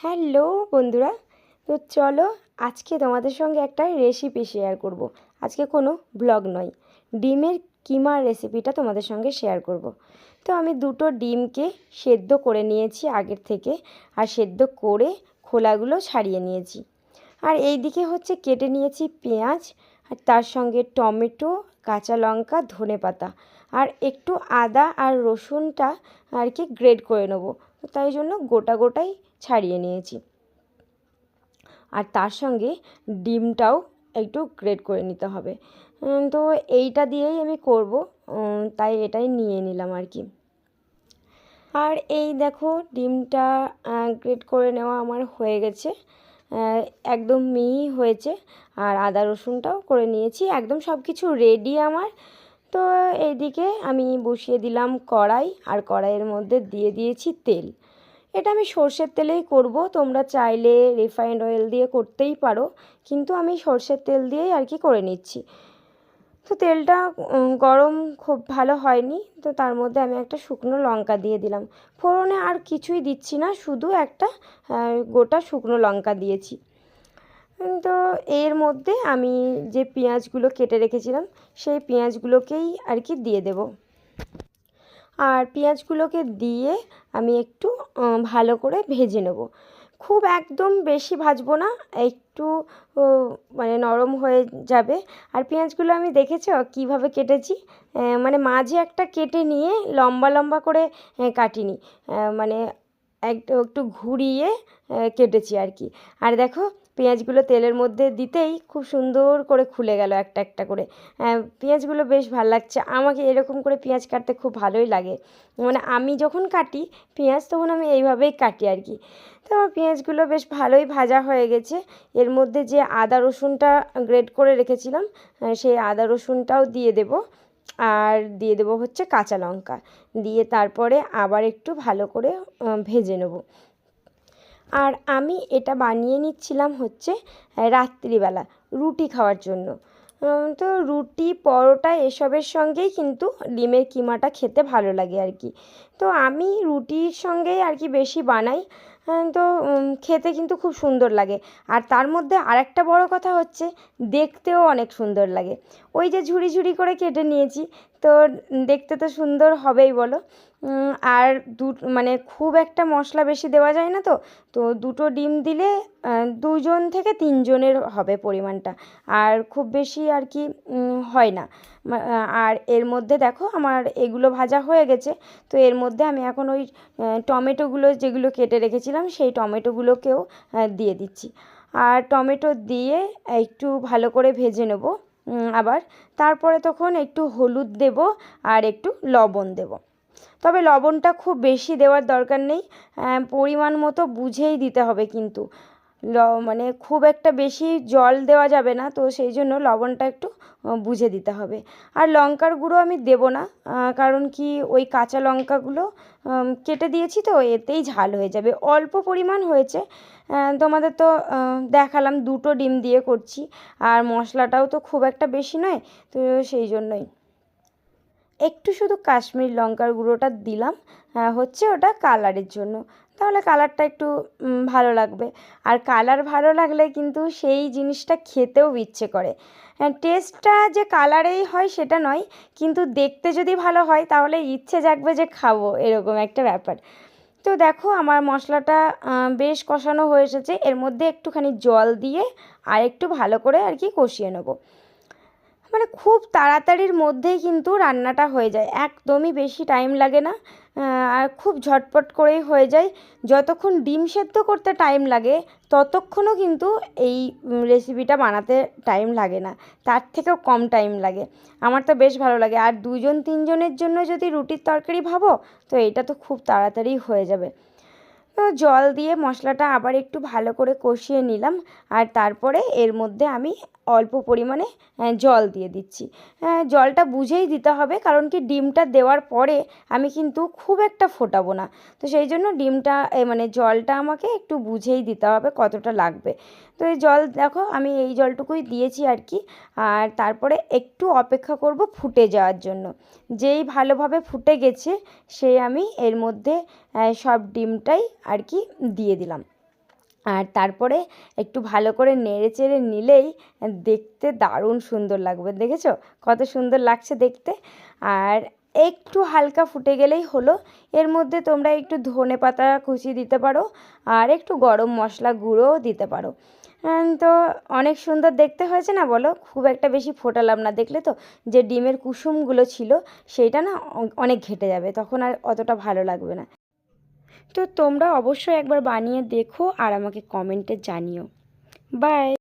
Hello বন্ধুরা, তো চলো আজকে তোমাদের সঙ্গে একটা রেসিপি শেয়ার করব। আজকে কোনো ব্লগ নয়, ডিমের কিমার রেসিপিটা তোমাদের সঙ্গে শেয়ার করব। তো আমি দুটো ডিমকে সেদ্ধ করে নিয়েছি আগের থেকে, আর সেদ্ধ করে খোলাগুলো ছাড়িয়ে নিয়েছি আর এই দিকে হচ্ছে কেটে নিয়েছি পেঁয়াজ, আর তার সঙ্গে টমেটো, কাঁচা লঙ্কা, ধনে পাতা আর একটু আদা আর রসুনটা আর কি গ্রেড করে নেব, তাই জন্য গোটা গোটাই ছাড়িয়ে নিয়েছি। আর তার সঙ্গে ডিমটাও একটু গ্রেড করে নিতে হবে। তো এইটা দিয়েই আমি করব। তাই এটাই নিয়ে নিলাম আর কি। আর এই দেখো ডিমটা গ্রেড করে নেওয়া আমার হয়ে গেছে। একদম মিহি হয়েছে। আর আদা রসুনটাও করে নিয়েছি। একদম সব কিছু রেডি আমার। তো এইদিকে আমি বসিয়ে দিলাম কড়াই। আর কড়াইয়ের মধ্যে দিয়ে দিয়েছি তেল। এটা আমি সর্ষের তেলেই করব। তোমরা চাইলে রিফাইন্ড অয়েল দিয়ে করতেই পারো। কিন্তু আমি সর্ষের তেল দিয়েই আর কি করে নিচ্ছি। তো তেলটা গরম খুব ভালো হয়নি। তো তার মধ্যে আমি একটা শুকনো লঙ্কা দিয়ে দিলাম। ফোড়নে আর কিছুই দিচ্ছি না, শুধু একটা গোটা শুকনো লঙ্কা দিয়েছি। তো এর মধ্যে আমি যে পেঁয়াজগুলো কেটে রেখেছিলাম, সেই পেঁয়াজগুলোকেই আর কি দিয়ে দেব। আর পেঁয়াজগুলোকে দিয়ে আমি একটু ভালো করে ভেজে নেব। খুব একদম বেশি ভাজবো না, একটু মানে নরম হয়ে যাবে। আর পেঁয়াজগুলো আমি দেখেছ কীভাবে কেটেছি? মানে মাঝে একটা কেটে নিয়ে লম্বা লম্বা করে কাটিনি। মানে একটু একটু ঘুরিয়ে কেটেছি আর কি। আর দেখো, পেঁয়াজগুলো তেলের মধ্যে দিতেই খুব সুন্দর করে খুলে গেল একটা একটা করে। পেঁয়াজগুলো বেশ ভালো লাগছে। আমাকে এরকম করে পেঁয়াজ কাটতে খুব ভালোই লাগে। মানে আমি যখন কাটি পেঁয়াজ, তখন আমি এইভাবেই কাটি আর কি। তো আমার পেঁয়াজগুলো বেশ ভালোই ভাজা হয়ে গেছে। এর মধ্যে যে আদা রসুনটা গ্রেড করে রেখেছিলাম সেই আদা রসুনটাও দিয়ে দেব। আর দিয়ে দেবো হচ্ছে কাঁচা লঙ্কা। দিয়ে তারপরে আবার একটু ভালো করে ভেজে নেব। আর আমি এটা বানিয়ে নিচ্ছিলাম হচ্ছে রাত্রিবেলা রুটি খাওয়ার জন্য। তো রুটি, পরোটা এসবের সঙ্গেই কিন্তু ডিমের কিমাটা খেতে ভালো লাগে আর কি। তো আমি রুটির সঙ্গেই আর কি বেশি বানাই। তো খেতে কিন্তু খুব সুন্দর লাগে। আর তার মধ্যে আরেকটা বড় কথা হচ্ছে, দেখতেও অনেক সুন্দর লাগে। ওই যে ঝুড়ি ঝুড়ি করে কেটে নিয়েছি তো দেখতে তো সুন্দর হবেই বলো। আর দু মানে খুব একটা মশলা বেশি দেওয়া যায় না তো। তো দুটো ডিম দিলে দুজন থেকে তিনজনের হবে পরিমাণটা। আর খুব বেশি আর কি হয় না। আর এর মধ্যে দেখো আমার এগুলো ভাজা হয়ে গেছে। তো এর মধ্যে আমি এখন ওই টমেটোগুলো যেগুলো কেটে রেখেছিলাম, সেই টমেটোগুলোকেও দিয়ে দিচ্ছি। আর টমেটো দিয়ে একটু ভালো করে ভেজে নেব। আবার তারপরে তখন একটু হলুদ দেব আর একটু লবণ দেব। তবে লবণটা খুব বেশি দেওয়ার দরকার নেই পরিমাণ মতো বুঝেই দিতে হবে কিন্তু। মানে খুব একটা বেশি জল দেওয়া যাবে না, তো সেই জন্য লবণটা একটু বুঝে দিতে হবে। আর লঙ্কার গুঁড়ো আমি দেব না কারণ কি ওই কাঁচা লঙ্কাগুলো কেটে দিয়েছি তো, এতেই ঝাল হয়ে যাবে। অল্প পরিমাণ হয়েছে তোমাদের তো দেখালাম, দুটো ডিম দিয়ে করছি, আর মশলাটাও তো খুব একটা বেশি নয়, তো সেই জন্যই। একটু শুধু কাশ্মীর লঙ্কার গুঁড়োটা দিলাম হচ্ছে ওটা কালারের জন্য। তাহলে কালারটা একটু ভালো লাগবে। আর কালার ভালো লাগলে কিন্তু সেই জিনিসটা খেতেও ইচ্ছে করে। টেস্টটা যে কালারেই হয় সেটা নয়, কিন্তু দেখতে যদি ভালো হয় তাহলে ইচ্ছে জাগবে যে খাব, এরকম একটা ব্যাপার। তো দেখো আমার মশলাটা বেশ কষানো হয়ে এসেছে। এর মধ্যে একটুখানি জল দিয়ে আর একটু ভালো করে আর কি কষিয়ে নেব। মানে খুব তাড়াতাড়ির মধ্যেই কিন্তু রান্নাটা হয়ে যায়। একদমই বেশি টাইম লাগে না। আর খুব ঝটপট করেই হয়ে যায়। যতক্ষণ ডিম সেদ্ধ করতে টাইম লাগে, ততক্ষণও কিন্তু এই রেসিপিটা বানাতে টাইম লাগে না। তার থেকেও কম টাইম লাগে। আমার তো বেশ ভালো লাগে। আর দুজন, তিনজনের জন্য যদি রুটির তরকারি ভাবো, তো এটা তো খুব তাড়াতাড়ি হয়ে যাবে। জল দিয়ে মশলাটা আবার একটু ভালো করে কষিয়ে নিলাম। আর তারপরে এর মধ্যে আমি অল্প পরিমাণে জল দিয়ে দিচ্ছি। জলটা বুঝেই দিতে হবে কারণ কি ডিমটা দেওয়ার পরে আমি কিন্তু খুব একটা ফোটাবো না। তো সেই জন্য ডিমটা মানে জলটা আমাকে একটু বুঝেই দিতে হবে কতটা লাগবে। তো এই জল দেখো, আমি এই জলটুকুই দিয়েছি আর কি। আর তারপরে একটু অপেক্ষা করব ফুটে যাওয়ার জন্য। যেই ভালোভাবে ফুটে গেছে সেই আমি এর মধ্যে সব ডিমটাই আর কি, দিয়ে দিলাম। আর তারপরে একটু ভালো করে নেড়ে চেড়ে নিলেই দেখতে দারুণ সুন্দর লাগবে, দেখেছ? কত সুন্দর লাগছে দেখতে। আর একটু হালকা ফুটে গেলেই হলো। এর মধ্যে তোমরা একটু ধনে পাতা কুচি দিতে পারো আর একটু গরম মশলা গুঁড়োও দিতে পারো। তো অনেক সুন্দর দেখতে হয়েছে না বলো? খুব একটা বেশি ফোটালাম না দেখলে তো। যে ডিমের কুসুমগুলো ছিল, সেইটা না অনেক ঘেটে যাবে, তখন আর অতটা ভালো লাগবে না। তো তোমরা অবশ্যই একবার বানিয়ে দেখো আর আমাকে কমেন্টে জানিও। বাই।